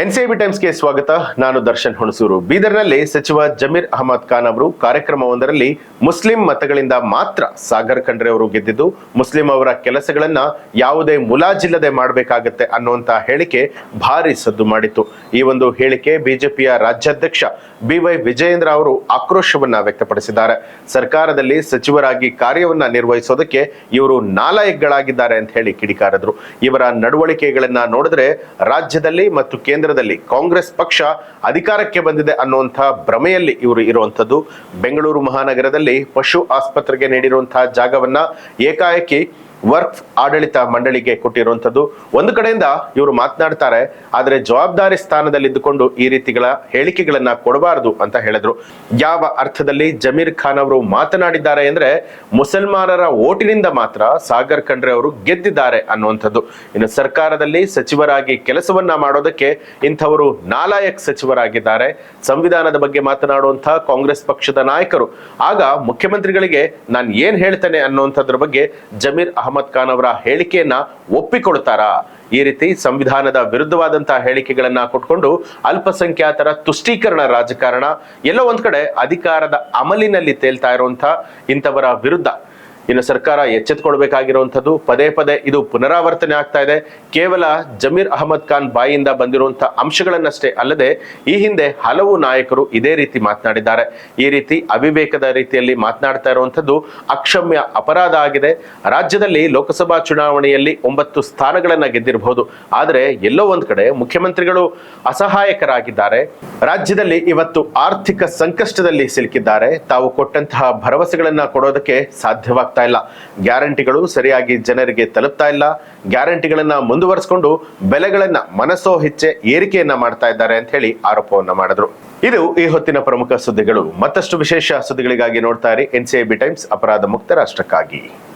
NCIB ಟೈಮ್ಸ್ಗೆ ಸ್ವಾಗತ. ನಾನು ದರ್ಶನ್ ಹುಣಸೂರು. ಬೀದರ್ನಲ್ಲಿ ಸಚಿವ ಜಮೀರ್ ಅಹಮದ್ ಖಾನ್ ಅವರು ಕಾರ್ಯಕ್ರಮವೊಂದರಲ್ಲಿ ಮುಸ್ಲಿಂ ಮತಗಳಿಂದ ಮಾತ್ರ ಸಾಗರ್ ಖಂಡ್ರೆ ಅವರು ಗೆದ್ದಿದ್ದು, ಮುಸ್ಲಿಂ ಅವರ ಕೆಲಸಗಳನ್ನ ಯಾವುದೇ ಮುಲಾಜಿಲ್ಲದೆ ಮಾಡಬೇಕಾಗತ್ತೆ ಅನ್ನುವಂತಹ ಹೇಳಿಕೆ ಭಾರಿ ಸದ್ದು ಮಾಡಿತ್ತು. ಈ ಒಂದು ಹೇಳಿಕೆ ಬಿಜೆಪಿಯ ರಾಜ್ಯಾಧ್ಯಕ್ಷ ಬಿ ವೈ ವಿಜಯೇಂದ್ರ ಅವರು ಆಕ್ರೋಶವನ್ನ ವ್ಯಕ್ತಪಡಿಸಿದ್ದಾರೆ. ಸರ್ಕಾರದಲ್ಲಿ ಸಚಿವರಾಗಿ ಕಾರ್ಯವನ್ನ ನಿರ್ವಹಿಸೋದಕ್ಕೆ ಇವರು ನಾಲಾಯಕ್ಗಳಾಗಿದ್ದಾರೆ ಅಂತ ಹೇಳಿ ಕಿಡಿಕಾರದ್ರು. ಇವರ ನಡವಳಿಕೆಗಳನ್ನ ನೋಡಿದ್ರೆ ರಾಜ್ಯದಲ್ಲಿ ಮತ್ತು ಕೇಂದ್ರದಲ್ಲಿ ಕಾಂಗ್ರೆಸ್ ಪಕ್ಷ ಅಧಿಕಾರಕ್ಕೆ ಬಂದಿದೆ ಅನ್ನುವಂಥ ಭ್ರಮೆಯಲ್ಲಿ ಇವರು ಇರುವಂತದ್ದು ಬೆಂಗಳೂರು ಮಹಾನಗರದಲ್ಲಿ ಪಶು ಆಸ್ಪತ್ರೆಗೆ ನೀಡಿರುವಂತಹ ಜಾಗವನ್ನ ಏಕಾಏಕಿ ವರ್ಕ್ ಆಡಳಿತ ಮಂಡಳಿಗೆ ಕೊಟ್ಟಿರುವಂತದ್ದು ಒಂದು ಕಡೆಯಿಂದ ಇವರು ಮಾತನಾಡ್ತಾರೆ, ಆದರೆ ಜವಾಬ್ದಾರಿ ಸ್ಥಾನದಲ್ಲಿ ಇದ್ದುಕೊಂಡು ಈ ರೀತಿಗಳ ಹೇಳಿಕೆಗಳನ್ನ ಕೊಡಬಾರದು ಅಂತ ಹೇಳಿದ್ರು. ಯಾವ ಅರ್ಥದಲ್ಲಿ ಜಮೀರ್ ಖಾನ್ ಅವರು ಮಾತನಾಡಿದ್ದಾರೆ ಅಂದ್ರೆ, ಮುಸಲ್ಮಾನರ ಓಟಿನಿಂದ ಮಾತ್ರ ಸಾಗರ್ ಖಂಡ್ರೆ ಅವರು ಗೆದ್ದಿದ್ದಾರೆ ಅನ್ನುವಂಥದ್ದು. ಇನ್ನು ಸರ್ಕಾರದಲ್ಲಿ ಸಚಿವರಾಗಿ ಕೆಲಸವನ್ನ ಮಾಡೋದಕ್ಕೆ ಇಂಥವರು ನಾಲಾಯಕ್ ಸಚಿವರಾಗಿದ್ದಾರೆ. ಸಂವಿಧಾನದ ಬಗ್ಗೆ ಮಾತನಾಡುವಂತಹ ಕಾಂಗ್ರೆಸ್ ಪಕ್ಷದ ನಾಯಕರು. ಆಗ ಮುಖ್ಯಮಂತ್ರಿಗಳಿಗೆ ನಾನು ಏನ್ ಹೇಳ್ತೇನೆ ಅನ್ನುವಂಥದ್ರ ಬಗ್ಗೆ ಜಮೀರ್ ಖಾನ್ ಅವರ ಹೇಳಿಕೆಯನ್ನ ಒಪ್ಪಿಕೊಳ್ತಾರಾ? ಈ ರೀತಿ ಸಂವಿಧಾನದ ವಿರುದ್ಧವಾದಂತಹ ಹೇಳಿಕೆಗಳನ್ನ ಕೊಟ್ಕೊಂಡು ಅಲ್ಪಸಂಖ್ಯಾತರ ತುಷ್ಟೀಕರಣ ರಾಜಕಾರಣ ಎಲ್ಲೋ ಒಂದ್ ಕಡೆ ಅಧಿಕಾರದ ಅಮಲಿನಲ್ಲಿ ತೇಲ್ತಾ ಇರುವಂತಹ ಇಂಥವರ ವಿರುದ್ಧ ಇನ್ನು ಸರ್ಕಾರ ಎಚ್ಚೆತ್ಕೊಳ್ಬೇಕಾಗಿರುವಂಥದ್ದು. ಪದೇ ಪದೇ ಇದು ಪುನರಾವರ್ತನೆ ಆಗ್ತಾ ಇದೆ. ಕೇವಲ ಜಮೀರ್ ಅಹಮದ್ ಖಾನ್ ಬಾಯಿಯಿಂದ ಬಂದಿರುವಂತಹ ಅಂಶಗಳನ್ನಷ್ಟೇ ಅಲ್ಲದೆ ಈ ಹಿಂದೆ ಹಲವು ನಾಯಕರು ಇದೇ ರೀತಿ ಮಾತನಾಡಿದ್ದಾರೆ. ಈ ರೀತಿ ಅವಿವೇಕದ ರೀತಿಯಲ್ಲಿ ಮಾತನಾಡ್ತಾ ಇರುವಂಥದ್ದು ಅಕ್ಷಮ್ಯ ಅಪರಾಧ ಆಗಿದೆ. ರಾಜ್ಯದಲ್ಲಿ ಲೋಕಸಭಾ ಚುನಾವಣೆಯಲ್ಲಿ ಒಂಬತ್ತು ಸ್ಥಾನಗಳನ್ನ ಗೆದ್ದಿರಬಹುದು ಆದರೆ ಎಲ್ಲೋ ಒಂದ್ ಕಡೆ ಮುಖ್ಯಮಂತ್ರಿಗಳು ಅಸಹಾಯಕರಾಗಿದ್ದಾರೆ. ರಾಜ್ಯದಲ್ಲಿ ಇವತ್ತು ಆರ್ಥಿಕ ಸಂಕಷ್ಟದಲ್ಲಿ ಸಿಲುಕಿದ್ದಾರೆ. ತಾವು ಕೊಟ್ಟಂತಹ ಭರವಸೆಗಳನ್ನ ಕೊಡೋದಕ್ಕೆ ಸಾಧ್ಯವಾಗ್ತಾ ಇಲ್ಲ. ಗ್ಯಾರಂಟಿಗಳು ಸರಿಯಾಗಿ ಜನರಿಗೆ ತಲುಪ್ತಾ ಇಲ್ಲ. ಗ್ಯಾರಂಟಿಗಳನ್ನ ಮುಂದುವರಿಸಿಕೊಂಡು ಬೆಲೆಗಳನ್ನ ಮನಸ್ಸೋ ಹೆಚ್ಚೆ ಏರಿಕೆಯನ್ನ ಮಾಡ್ತಾ ಇದ್ದಾರೆ ಅಂತ ಹೇಳಿ ಆರೋಪವನ್ನ ಮಾಡಿದ್ರು. ಇದು ಈ ಹೊತ್ತಿನ ಪ್ರಮುಖ ಸುದ್ದಿಗಳು. ಮತ್ತಷ್ಟು ವಿಶೇಷ ಸುದ್ದಿಗಳಿಗಾಗಿ ನೋಡ್ತಾ ಇರಿ ಎನ್ಸಿಐಬಿ ಟೈಮ್ಸ್, ಅಪರಾಧ ಮುಕ್ತ ರಾಷ್ಟ್ರಕ್ಕಾಗಿ.